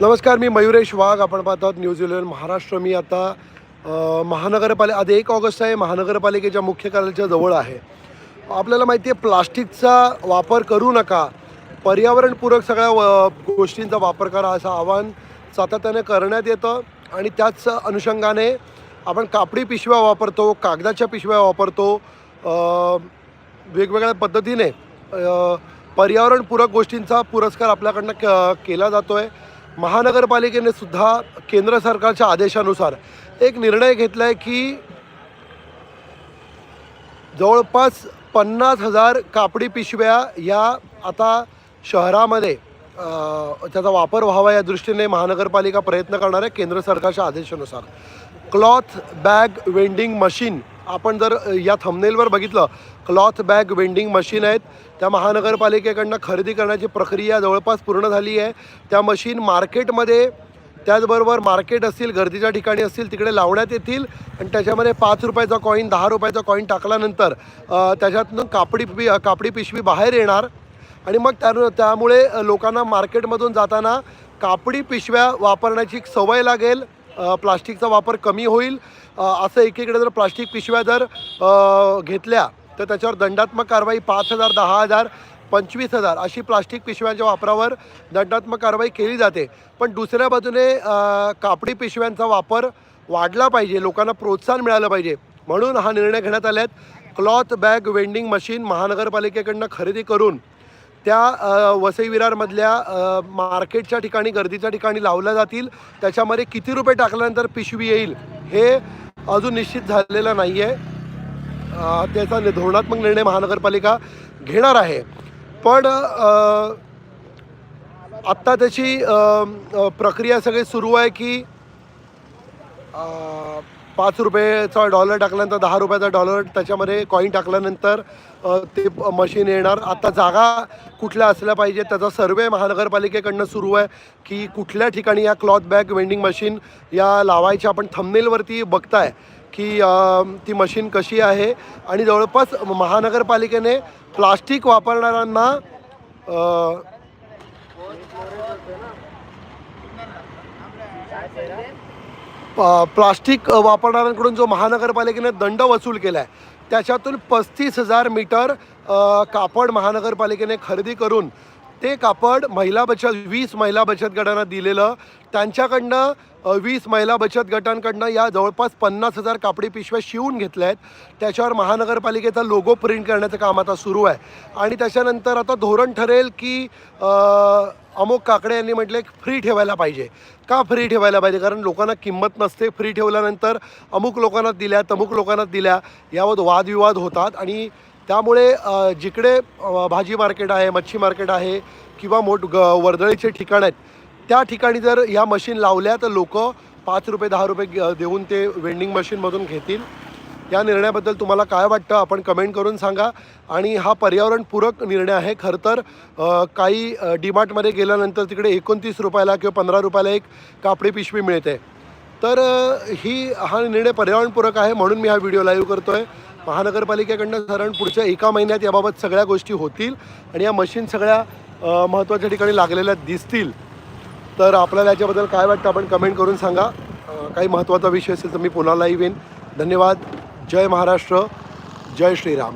नमस्कार मी मयुरेश वाघ. आपण पाहतात न्यूज इलेव्हन महाराष्ट्र. मी आता महानगरपालिका आज एक ऑगस्ट आहे. महानगरपालिकेच्या मुख्य कार्यालयाच्या जवळ आहे. आपल्याला माहिती आहे प्लास्टिकचा वापर करू नका. पर्यावरणपूरक सगळ्या व गोष्टींचा वापर करा असं आवाहन सातत्याने करण्यात येतं. आणि त्याच अनुषंगाने आपण कापडी पिशव्या वापरतो कागदाच्या पिशव्या वापरतो. वेगवेगळ्या पद्धतीने पर्यावरणपूरक गोष्टींचा पुरस्कार आपल्याकडनं क केला जातो आहे महानगरपालिकेने सुद्धा केंद्र सरकारच्या आदेशानुसार एक निर्णय घेतला आहे की जवळपास पन्नास हजार कापडी पिशव्या या आता शहरामध्ये त्याचा वापर व्हावा या दृष्टीने महानगरपालिका प्रयत्न करणार आहे केंद्र सरकारच्या आदेशानुसार. क्लॉथ बॅग वेंडिंग मशीन आपण जर या थंबनेलवर बघितलं क्लॉथ बॅग वेंडिंग मशीन आहेत. त्या महानगरपालिकेकडनं खरेदी करण्याची प्रक्रिया जवळपास पूर्ण झाली आहे. त्या मशीन मार्केटमध्ये त्याचबरोबर मार्केट असतील गर्दीच्या ठिकाणी असतील तिकडे लावण्यात येतील. आणि त्याच्यामध्ये पाच रुपयाचा कॉईन दहा रुपयाचा कॉईन टाकल्यानंतर त्याच्यातनं कापडी पि कापडी पिशवी बाहेर येणार. आणि मग त्या त्यामुळे लोकांना मार्केटमधून जाताना कापडी पिशव्या वापरण्याची सवय लागेल. प्लास्टिकचा वापर कमी होईल. असं एकीकडे जर प्लास्टिक पिशव्या जर घेतल्या तर त्याच्यावर दंडात्मक कारवाई पाच हजार दहा हजार पंचवीस हजार अशी प्लास्टिक पिशव्यांच्या वापरावर दंडात्मक कारवाई केली जाते. पण दुसऱ्या बाजूने कापडी पिशव्यांचा वापर वाढला पाहिजे. लोकांना प्रोत्साहन मिळालं पाहिजे. म्हणून हा निर्णय घेण्यात आला आहे क्लॉथ बॅग वेंडिंग मशीन महानगरपालिकेकडनं खरेदी करून त्या वसई विरारमधल्या मार्केटच्या ठिकाणी गर्दीच्या ठिकाणी लावल्या जातील. त्याच्यामध्ये किती रुपये टाकल्यानंतर पिशवी येईल हे अजून निश्चित झालेलं नाही आहे त्याचा धोरणात्मक निर्णय महानगरपालिका घेणार आहे. पण आत्ता त्याची प्रक्रिया सगळी सुरू आहे की पाच रुपयेचा डॉलर टाकल्यानंतर दहा रुपयाचा डॉलर त्याच्यामध्ये कॉईन टाकल्यानंतर ते मशीन येणार. आता जागा कुठल्या असल्या पाहिजे त्याचा सर्वे महानगरपालिकेकडनं सुरू आहे की कुठल्या ठिकाणी या क्लॉथ बॅग वेंडिंग मशीन या लावायच्या आपण थंबनेलवरती बघताय की ती मशीन कशी आहे. आणि जवळपास महानगरपालिकेने प्लास्टिक वापरणाऱ्यांना प्लास्टिक वापरणाऱ्यांकडून जो महानगरपालिकेने दंड वसूल केला आहे त्याच्यातून पस्तीस हजार मीटर कापड महानगरपालिकेने खरेदी करून ते कापड महिला बचत वीस महिला बचत गटांना दिलेलं. त्यांच्याकडनं वीस महिला बचत गटांकडनं या जवळपास पन्नास हजार कापडी पिशव्या शिवून घेतल्या आहेत. त्याच्यावर महानगरपालिकेचा लोगो प्रिंट करण्याचं काम आता सुरू आहे. आणि त्याच्यानंतर आता धोरण ठरेल की अमोक काकडे यांनी म्हटले फ्री ठेवायला पाहिजे. का फ्री ठेवायला पाहिजे? कारण लोकांना किंमत नसते. फ्री ठेवल्यानंतर अमुक लोकांना दिल्या तमुक लोकांना दिल्या. यावर वादविवाद होतात. आणि त्यामुळे जिकडे भाजी मार्केट आहे मच्छी मार्केट आहे किंवा मोठ ग वर्दळीचे ठिकाण आहेत त्या ठिकाणी जर ह्या मशीन लावल्या तर लोक पाच रुपये दहा रुपये ग- देऊन ते वेंडिंग मशीनमधून घेतील. या निर्णयाबद्दल तुम्हाला काय वाटतं आपण कमेंट करून सांगा आणि हा पर्यावरणपूरक निर्णय आहे. खरं तर काही अ, डीमार्टमध्ये गेल्यानंतर तिकडे एकोणतीस रुपयाला किंवा पंधरा रुपयाला एक कापडी पिशवी मिळते. तर ही हा निर्णय पर्यावरणपूरक आहे म्हणून मी हा व्हिडिओ लाईव्ह करतो आहे महानगरपालिकेकडनं साधारण पुढच्या एका महिन्यात याबाबत सगळ्या गोष्टी होतील आणि या मशीन सगळ्या महत्त्वाच्या ठिकाणी लागलेल्या दिसतील. तर आपल्याला याच्याबद्दल काय वाटतं आपण कमेंट करून सांगा. काही महत्त्वाचा विषय असेल तर मी पुन्हा लाईव्ह येईन. धन्यवाद. जय महाराष्ट्र. जय श्रीराम.